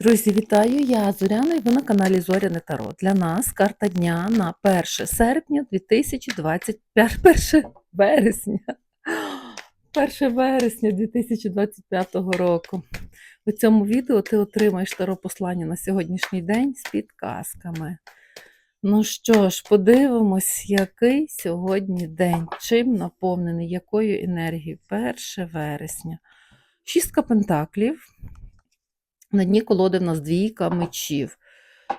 Друзі, вітаю! Я Зоряна і ви на каналі Зоряне Таро. Для нас карта дня на 1 серпня 2025 1 вересня. 1 вересня 2025 року. У цьому відео ти отримаєш таро послання на сьогоднішній день з підказками. Ну що ж, подивимось, який сьогодні день, чим наповнений, якою енергією. 1 вересня. Шістка пентаклів. На дні колоди в нас двійка мечів.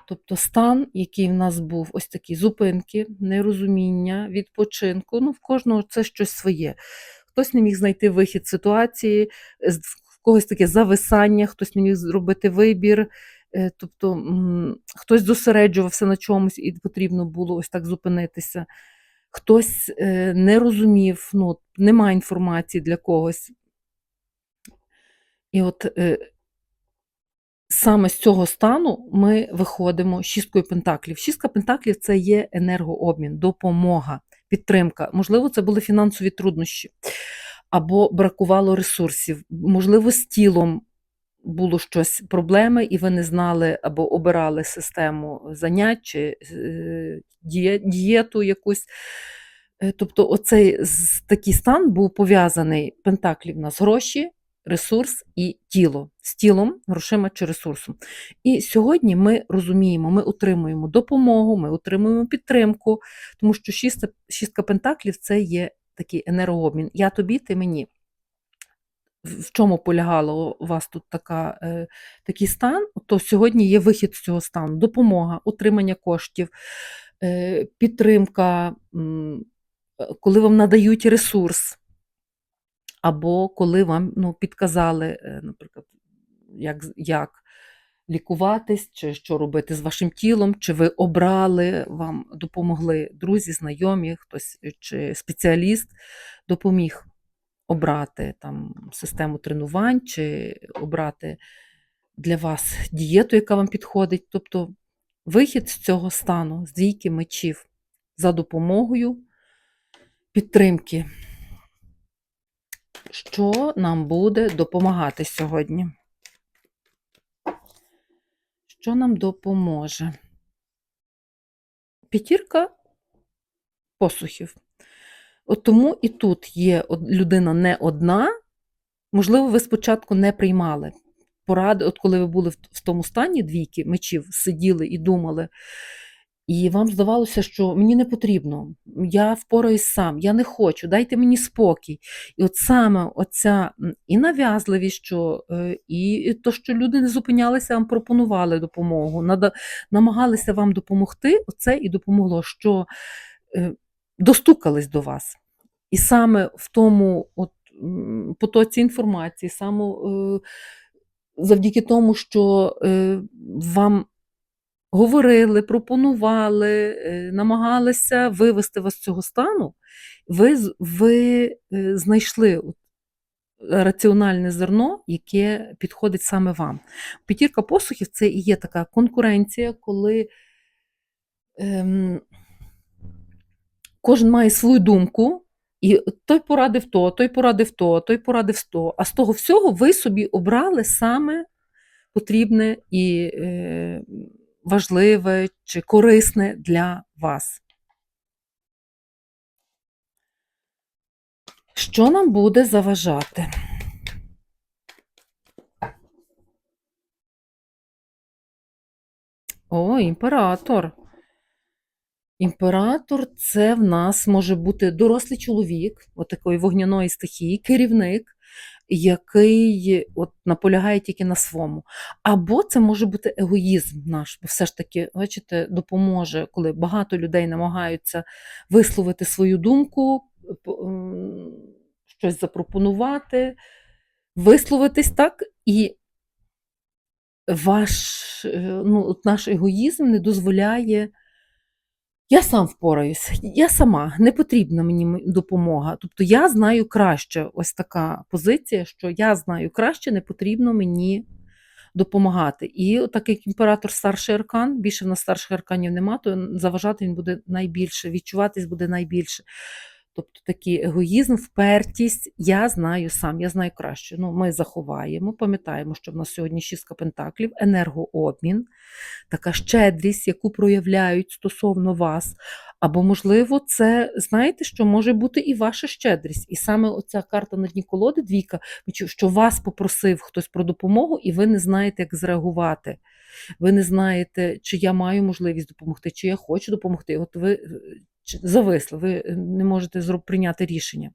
Тобто стан, який в нас був, ось такі зупинки, нерозуміння, відпочинку. Ну, в кожного це щось своє. Хтось не міг знайти вихід ситуації, в когось таке зависання, хтось не міг зробити вибір. е, Тобто хтось зосереджувався на чомусь і потрібно було ось так зупинитися. Хтось е, не розумів, ну, немає інформації для когось. І от е, саме з цього стану ми виходимо шісткою пентаклів. Шістка пентаклів це є енергообмін, допомога, підтримка. Можливо, це були фінансові труднощі, або бракувало ресурсів, можливо, з тілом. Було щось проблеми, і ви не знали або обирали систему занять чи е, дієту якусь. Е, Тобто, оцей такий стан був пов'язаний пентаклів у нас гроші, ресурс і тіло з тілом, грошима чи ресурсом. І сьогодні ми розуміємо, ми отримуємо допомогу, ми отримуємо підтримку, тому що шістка, шістка пентаклів це є такий енергообмін. Я тобі, ти мені. В чому полягало у вас тут така, е, такий стан, то сьогодні є вихід з цього стану: допомога, отримання коштів, е, підтримка, коли вам надають ресурс, або коли вам ну, підказали, е, наприклад, як, як лікуватись, чи що робити з вашим тілом, чи ви обрали, вам допомогли друзі, знайомі, хтось е, чи спеціаліст допоміг обрати там систему тренувань, чи обрати для вас дієту, яка вам підходить. Тобто вихід з цього стану, з двійки мечів за допомогою підтримки. Що нам буде допомагати сьогодні? Що нам допоможе? П'ятірка посухів. От тому і тут є людина не одна. Можливо, ви спочатку не приймали поради, от коли ви були в, тому стані двійки мечів, сиділи і думали, і вам здавалося, що мені не потрібно, я впораюсь сам, я не хочу, дайте мені спокій. І от саме оця і нав'язливість, що, е, і то, що люди не зупинялися, вам пропонували допомогу, намагалися вам допомогти, оце і допомогло, що е, достукались до вас. І саме в тому от, потоці інформації, саме завдяки тому, що е, вам говорили, пропонували, е, намагалися вивести вас з цього стану, ви, ви е, знайшли раціональне зерно, яке підходить саме вам. П'ятірка посухів це і є така конкуренція, коли ем, кожен має свою думку, і той порадив то, той порадив то, той порадив то. А з того всього ви собі обрали саме потрібне і е, важливе чи корисне для вас. Що нам буде заважати? О, імператор. Імператор це в нас може бути дорослий чоловік, от такої вогняної стихії, керівник, який от наполягає тільки на своєму. Або це може бути егоїзм наш, бо все ж таки, бачите, допоможе, коли багато людей намагаються висловити свою думку, щось запропонувати, висловитись так, і ваш, е, ну, от наш егоїзм не дозволяє. Я сам впораюсь, я сама, не потрібна мені допомога. Тобто я знаю краще, ось така позиція, що я знаю краще, не потрібно мені допомагати. І так як імператор старший аркан, більше в нас старших арканів нема, то заважати він буде найбільше, відчуватись буде найбільше. Тобто такий егоїзм, впертість, я знаю сам, я знаю краще. Ну, ми заховаємо, пам'ятаємо, що в нас сьогодні шістка пентаклів, енергообмін, така щедрість, яку проявляють стосовно вас. Або, можливо, це, знаєте, що може бути і ваша щедрість. І саме оця карта на дні колоди, двійка, що вас попросив хтось про допомогу, і ви не знаєте, як зреагувати. Ви не знаєте, чи я маю можливість допомогти, чи я хочу допомогти. От ви е, зависли, ви не можете прийняти рішення.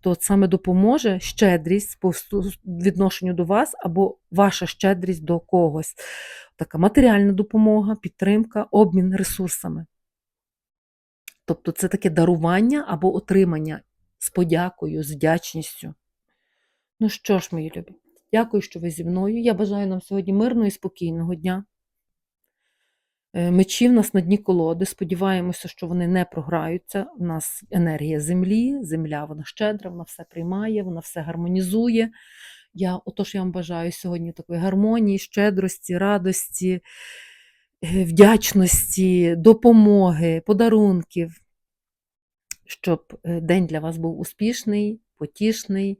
То от саме допоможе щедрість по відношенню до вас або ваша щедрість до когось. Така матеріальна допомога, підтримка, обмін ресурсами. Тобто це таке дарування або отримання з подякою, з вдячністю. Ну що ж, мої любі, дякую, що ви зі мною. Я бажаю нам сьогодні мирного і спокійного дня. Е, Мечі в нас на дні колоди. Сподіваємося, що вони не програються. У нас енергія землі, земля вона щедра, вона все приймає, вона все гармонізує. Я, отож, я вам бажаю сьогодні такої гармонії, щедрості, радості, е, вдячності, допомоги, подарунків, щоб е, день для вас був успішний, потішний,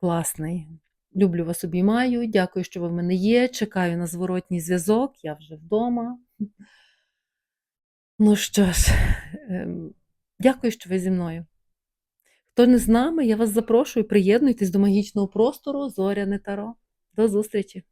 класний. Люблю вас, обіймаю. Дякую, що ви в мене є. Чекаю на зворотній зв'язок. Я вже вдома. Ну що ж, ем, дякую, що ви зі мною. Хто не з нами, я вас запрошую, приєднуйтесь до магічного простору Зоряне Таро. До зустрічі!